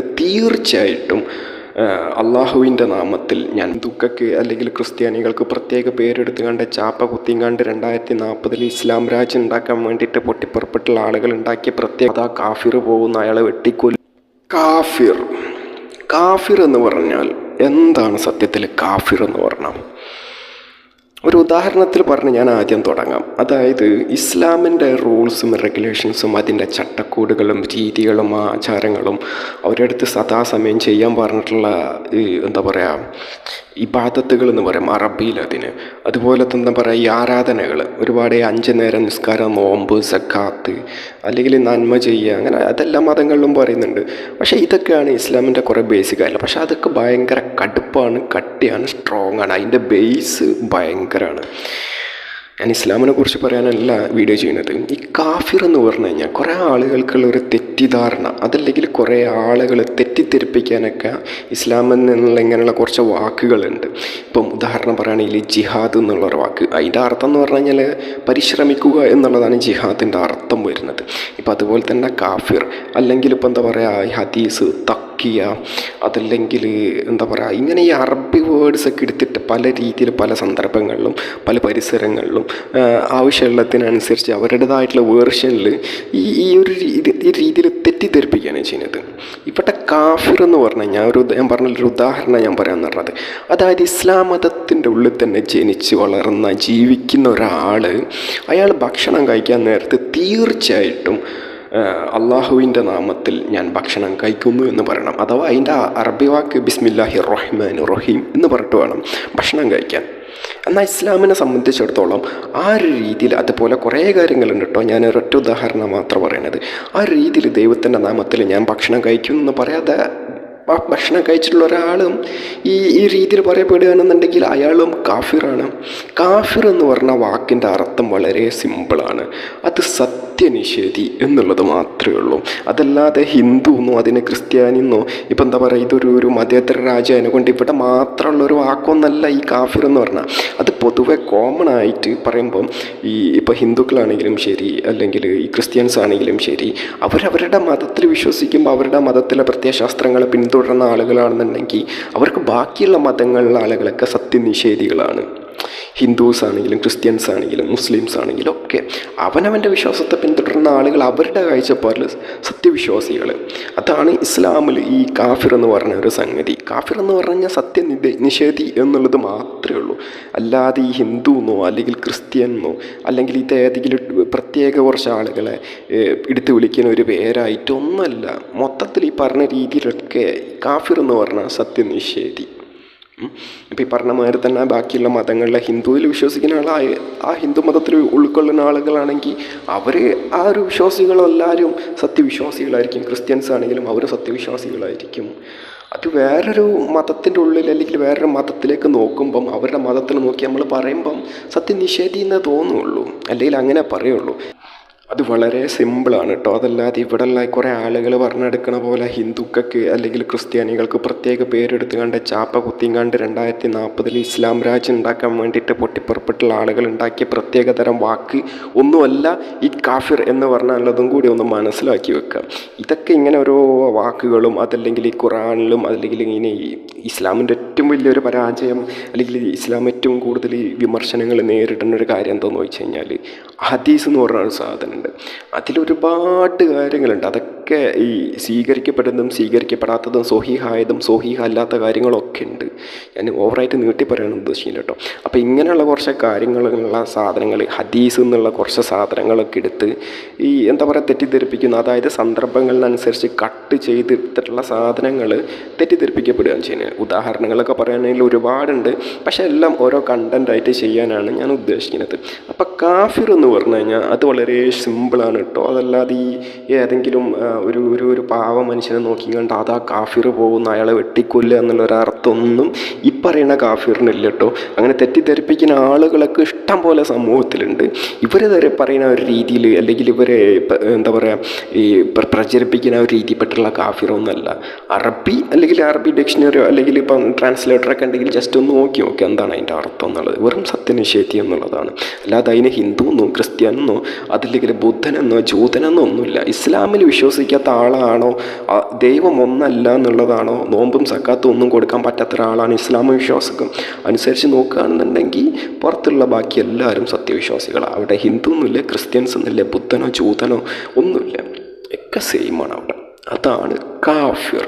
തീർച്ചയായിട്ടും അള്ളാഹുവിന്റെ നാമത്തിൽ ഞാൻ ദുഃഖക്ക് അല്ലെങ്കിൽ ക്രിസ്ത്യാനികൾക്ക് പ്രത്യേക പേരെടുത്ത് കണ്ട് ചാപ്പ കുത്തിയും കണ്ട് രണ്ടായിരത്തി നാൽപ്പതിൽ ഇസ്ലാം രാജ്യം ഉണ്ടാക്കാൻ വേണ്ടിയിട്ട് പൊട്ടിപ്പുറപ്പെട്ടുള്ള ആളുകൾ ഉണ്ടാക്കിയ പ്രത്യേക അതാ കാഫിർ പോകുന്ന അയാളെ വെട്ടിക്കൊല്ലു. കാഫിർ. കാഫിർ എന്ന് പറഞ്ഞാൽ എന്താണ് സത്യത്തിൽ കാഫിർ എന്ന് പറഞ്ഞാൽ? ഒരു ഉദാഹരണത്തിൽ പറഞ്ഞ് ഞാൻ ആദ്യം തുടങ്ങാം. അതായത് ഇസ്ലാമിന്റെ റൂൾസും റെഗുലേഷൻസും അതിന്റെ ചട്ടക്കൂടുകളും രീതികളും ആചാരങ്ങളും അവരുടെ അടുത്ത് സദാസമയം ചെയ്യാൻ പറഞ്ഞിട്ടുള്ള എന്താ പറയുക ഇബാദത്തുകൾ എന്ന് പറയും അറബിയിൽ അതിന്. അതുപോലെ തന്നെ പറയാം ഈ ആരാധനകൾ ഒരുപാട് അഞ്ച് നേരം നിസ്കാരം നോമ്പ് സക്കാത്ത് അല്ലെങ്കിൽ നന്മ ചെയ്യുക അങ്ങനെ അതെല്ലാ മതങ്ങളിലും പറയുന്നുണ്ട്. പക്ഷേ ഇതൊക്കെയാണ് ഇസ്ലാമിന്റെ കുറേ ബേസിക് ആയില്ല പക്ഷേ അതൊക്കെ ഭയങ്കര കടുപ്പാണ് കട്ടിയാണ് സ്ട്രോങ് ആണ്. അതിന്റെ ബേസ് ഭയങ്കരമാണ്. ഞാൻ ഇസ്ലാമിനെ കുറിച്ച് പറയാനല്ല വീഡിയോ ചെയ്യുന്നത്. ഈ കാഫിർ എന്ന് പറഞ്ഞു കഴിഞ്ഞാൽ കുറേ ആളുകൾക്കുള്ള ഒരു തെറ്റിദ്ധാരണ. അതല്ലെങ്കിൽ കുറേ ആളുകൾ തെറ്റിദ്ധരിപ്പിക്കാനൊക്കെ ഇസ്ലാമിൽ നിന്നുള്ള ഇങ്ങനെയുള്ള കുറച്ച് വാക്കുകളുണ്ട്. ഇപ്പം ഉദാഹരണം പറയുകയാണെങ്കിൽ ജിഹാദ് എന്നുള്ളൊരു വാക്ക്. അതിന്റെ അർത്ഥം എന്ന് പറഞ്ഞു കഴിഞ്ഞാൽ പരിശ്രമിക്കുക എന്നുള്ളതാണ് ജിഹാദിന്റെ അർത്ഥം വരുന്നത്. ഇപ്പം അതുപോലെ തന്നെ കാഫിർ. അല്ലെങ്കിൽ ഇപ്പം എന്താ പറയുക ഹദീസ് തക്കിയ അതല്ലെങ്കിൽ എന്താ പറയുക ഇങ്ങനെ ഈ അറബി വേർഡ്സ് ഒക്കെ എടുത്തിട്ട് പല രീതിയിൽ പല സന്ദർഭങ്ങളിലും പല പരിസരങ്ങളിലും ആവശ്യമുള്ളതിനനുസരിച്ച് അവരുടേതായിട്ടുള്ള വേർഷനിൽ ഈ ഈ ഒരു രീതി ഈ രീതിയിൽ തെറ്റിദ്ധരിപ്പിക്കുകയാണ് ചെയ്യുന്നത്. ഇവിടെ കാഫിർ എന്ന് പറഞ്ഞു കഴിഞ്ഞാൽ ഒരു ഞാൻ പറഞ്ഞൊരു ഉദാഹരണം ഞാൻ പറയാമെന്ന് പറഞ്ഞത് അതായത് ഇസ്ലാം മതത്തിന്റെ ഉള്ളിൽ തന്നെ ജനിച്ച് വളർന്ന ജീവിക്കുന്ന ഒരാൾ അയാൾ ഭക്ഷണം കഴിക്കാൻ നേരത്ത് തീർച്ചയായിട്ടും അള്ളാഹുവിന്റെ നാമത്തിൽ ഞാൻ ഭക്ഷണം കഴിക്കുന്നു എന്ന് പറയണം. അഥവാ അതിന്റെ അറബി വാക്ക് ബിസ്മില്ലാഹി റഹ്മാൻ റഹീം എന്ന് പറഞ്ഞിട്ട് വേണം ഭക്ഷണം കഴിക്കാൻ. എന്നാൽ ഇസ്ലാമിനെ സംബന്ധിച്ചിടത്തോളം ആ ഒരു രീതിയിൽ അതുപോലെ കുറേ കാര്യങ്ങളുണ്ട് കേട്ടോ. ഞാൻ ഒരൊറ്റ ഉദാഹരണം മാത്രം പറയണത്. ആ ഒരു രീതിയിൽ ദൈവത്തിന്റെ നാമത്തിൽ ഞാൻ ഭക്ഷണം കഴിക്കും എന്ന് പറയാതെ ഭക്ഷണം കഴിച്ചിട്ടുള്ള ഒരാളും ഈ ഈ രീതിയിൽ പറയപ്പെടുകയാണെന്നുണ്ടെങ്കിൽ അയാളും കാഫിറാണ്. കാഫിർ എന്ന് പറഞ്ഞ വാക്കിന്റെ അർത്ഥം വളരെ സിമ്പിളാണ്. അത് സത്യനിഷേധി എന്നുള്ളത് മാത്രമേ ഉള്ളൂ. അതല്ലാതെ ഹിന്ദു എന്നോ അതിനെ ക്രിസ്ത്യാനി എന്നോ ഇപ്പം എന്താ പറയുക ഇതൊരു ഒരു മതേതര രാജ്യം കൊണ്ട് ഇവിടെ മാത്രമുള്ള ഒരു വാക്കൊന്നല്ല ഈ കാഫിർ എന്ന് പറഞ്ഞാൽ അത് പൊതുവെ കോമൺ ആയിട്ട് പറയുമ്പം ഈ ഇപ്പോൾ ഹിന്ദുക്കളാണെങ്കിലും ശരി അല്ലെങ്കിൽ ഈ ക്രിസ്ത്യൻസ് ആണെങ്കിലും ശരി അവരവരുടെ മതത്തിൽ വിശ്വസിക്കുമ്പോൾ അവരുടെ മതത്തിലെ പ്രത്യയശാസ്ത്രങ്ങളെ പിന്തുടരുന്ന ആളുകളാണെന്നുണ്ടെങ്കിൽ അവർക്ക് ബാക്കിയുള്ള മതങ്ങളിലെ ആളുകളൊക്കെ സത്യനിഷേധികളാണ്. ഹിന്ദുസ് ആണെങ്കിലും ക്രിസ്ത്യൻസ് ആണെങ്കിലും മുസ്ലിംസ് ആണെങ്കിലും ഒക്കെ അവനവന്റെ വിശ്വാസത്തെ പിന്തുടരുന്ന ആളുകൾ അവരുടെ കാഴ്ചപ്പാടിൽ സത്യവിശ്വാസികൾ. അതാണ് ഇസ്ലാമിൽ ഈ കാഫിർ എന്ന് പറഞ്ഞ ഒരു സംഗതി. കാഫിർ എന്ന് പറഞ്ഞാൽ സത്യ നിഷേധി എന്നുള്ളത് മാത്രമേ ഉള്ളൂ. അല്ലാതെ ഈ ഹിന്ദു എന്നോ അല്ലെങ്കിൽ ക്രിസ്ത്യനെന്നോ അല്ലെങ്കിൽ ഇത് ഏതെങ്കിലും പ്രത്യേക കുറച്ച് ആളുകളെ എടുത്തു വിളിക്കുന്ന ഒരു പേരായിട്ടൊന്നുമല്ല. മൊത്തത്തിൽ ഈ പറഞ്ഞ രീതിയിലൊക്കെ കാഫിർ എന്ന് പറഞ്ഞാൽ സത്യനിഷേധി. ഇപ്പം ഈ പറഞ്ഞ മാതിരി തന്നെ ബാക്കിയുള്ള മതങ്ങളിലെ ഹിന്ദുവിൽ വിശ്വസിക്കുന്ന ആളായ ആ ഹിന്ദു മതത്തിൽ ഉൾക്കൊള്ളുന്ന ആളുകളാണെങ്കിൽ അവർ ആ ഒരു വിശ്വാസികളെല്ലാവരും സത്യവിശ്വാസികളായിരിക്കും. ക്രിസ്ത്യൻസ് ആണെങ്കിലും അവർ സത്യവിശ്വാസികളായിരിക്കും. അത് വേറൊരു മതത്തിന്റെ ഉള്ളിൽ അല്ലെങ്കിൽ വേറൊരു മതത്തിലേക്ക് നോക്കുമ്പം അവരുടെ മതത്തിൽ നോക്കി നമ്മൾ പറയുമ്പം സത്യം നിഷേധിയെന്നേ തോന്നുള്ളൂ. അല്ലെങ്കിൽ അങ്ങനെ പറയുള്ളൂ. അത് വളരെ സിമ്പിളാണ് കേട്ടോ അതല്ലാതെ ഇവിടെയുള്ള കുറേ ആളുകൾ പറഞ്ഞെടുക്കണ പോലെ ഹിന്ദുക്കൾക്ക് അല്ലെങ്കിൽ ക്രിസ്ത്യാനികൾക്ക് പ്രത്യേക പേരെടുത്ത് കണ്ട് ചാപ്പ കുത്തിയും കണ്ട് രണ്ടായിരത്തി നാൽപ്പതിൽ ഇസ്ലാം രാജ്യം ഉണ്ടാക്കാൻ വേണ്ടിയിട്ട് പൊട്ടിപ്പുറപ്പെട്ടുള്ള ആളുകൾ ഉണ്ടാക്കിയ പ്രത്യേക തരം വാക്ക് ഒന്നുമല്ല ഈ കാഫിർ എന്ന് പറഞ്ഞാലുള്ളതും കൂടി ഒന്ന് മനസ്സിലാക്കി വെക്കുക ഇതൊക്കെ ഇങ്ങനെ ഓരോ വാക്കുകളും അതല്ലെങ്കിൽ ഈ ഖുറാനിലും അല്ലെങ്കിൽ ഇങ്ങനെ ഈ ഇസ്ലാമിന്റെ ഏറ്റവും വലിയൊരു പരാജയം അല്ലെങ്കിൽ ഇസ്ലാം ഏറ്റവും കൂടുതൽ വിമർശനങ്ങൾ നേരിടുന്ന ഒരു കാര്യം എന്താണെന്ന് വെച്ച് കഴിഞ്ഞാൽ ഹദീസ് എന്ന് പറഞ്ഞ ഒരു സാധനം ഉണ്ട്. അതിലൊരുപാട് കാര്യങ്ങളുണ്ട്. അതൊക്കെ ഈ സ്വീകരിക്കപ്പെടുന്നതും സ്വീകരിക്കപ്പെടാത്തതും സൊഹീഹായതും സൊഹീഹ അല്ലാത്ത കാര്യങ്ങളൊക്കെ ഉണ്ട്. ഞാൻ ഓവറായിട്ട് നീട്ടി പറയാനും ഉദ്ദേശിക്കില്ല കേട്ടോ. അപ്പോൾ ഇങ്ങനെയുള്ള കുറച്ച് കാര്യങ്ങളുള്ള സാധനങ്ങൾ ഹദീസ് എന്നുള്ള കുറച്ച് സാധനങ്ങളൊക്കെ എടുത്ത് ഈ എന്താ പറയുക തെറ്റിദ്ധരിപ്പിക്കുന്ന അതായത് സന്ദർഭങ്ങളിനനുസരിച്ച് കട്ട് ചെയ്തിട്ടുള്ള സാധനങ്ങൾ തെറ്റിദ്ധരിപ്പിക്കപ്പെടുകയാണ് ചെയ്യുന്നത്. ഉദാഹരണങ്ങളൊക്കെ പറയുകയാണെങ്കിൽ ഒരുപാടുണ്ട്. പക്ഷേ എല്ലാം ഓരോ കണ്ടന്റായിട്ട് ചെയ്യാനാണ് ഞാൻ ഉദ്ദേശിക്കുന്നത്. അപ്പോൾ കാഫിർ എന്ന് പറഞ്ഞു കഴിഞ്ഞാൽ അത് വളരെ സിമ്പിളാണ് കേട്ടോ. അതല്ലാതെ ഈ ഏതെങ്കിലും ഒരു ഒരു ഒരു പാവ മനുഷ്യനെ നോക്കി അതാ കാഫിർ പോകുന്ന അയാളെ വെട്ടിക്കൊല്ലുക എന്നുള്ളൊരർത്ഥമൊന്നും ഈ പറയുന്ന കാഫിറിനില്ല കേട്ടോ അങ്ങനെ തെറ്റിദ്ധരിപ്പിക്കുന്ന ആളുകളൊക്കെ ഇഷ്ടം പോലെ സമൂഹത്തിലുണ്ട്. ഇവർ തരെ പറയുന്ന ഒരു രീതിയിൽ അല്ലെങ്കിൽ ഇവരെ എന്താ പറയുക ഈ പ്രചരിപ്പിക്കുന്ന ഒരു രീതിപ്പെട്ടുള്ള കാഫിറൊന്നുമല്ല അറബി അല്ലെങ്കിൽ അറബി ഡിക്ഷണറിയോ അല്ലെങ്കിൽ ഇപ്പം ട്രാൻസ്ലേറ്ററൊക്കെ ഉണ്ടെങ്കിൽ ജസ്റ്റ് ഒന്ന് നോക്കി നോക്കി എന്താണ് അതിന്റെ അർത്ഥം എന്നുള്ളത്. വെറും സത്യനിഷേധി എന്നുള്ളതാണ്. അല്ലാതെ അതിന് ഹിന്ദു എന്നോ ക്രിസ്ത്യാനെന്നോ അതില്ലെങ്കിൽ ബുദ്ധനെന്നോ ജൂതനെന്നോ ഒന്നുമില്ല. ഇസ്ലാമിൽ വിശ്വസിക്കുന്ന വിശ്വസിക്കാത്ത ആളാണോ? ദൈവം ഒന്നല്ല എന്നുള്ളതാണോ? നോമ്പും സക്കാത്തും ഒന്നും കൊടുക്കാൻ പറ്റാത്ത ഒരാളാണ് ഇസ്ലാമ വിശ്വാസം അനുസരിച്ച് നോക്കുകയാണെന്നുണ്ടെങ്കിൽ പുറത്തുള്ള ബാക്കി എല്ലാവരും സത്യവിശ്വാസികളാണ് അവിടെ ഹിന്ദു ഒന്നുമില്ല ക്രിസ്ത്യൻസ് ഒന്നുമില്ല ബുദ്ധനോ ചൂതനോ ഒന്നുമില്ല. ഒക്കെ സെയിമാണ് അവിടെ. അതാണ് കാഫിർ.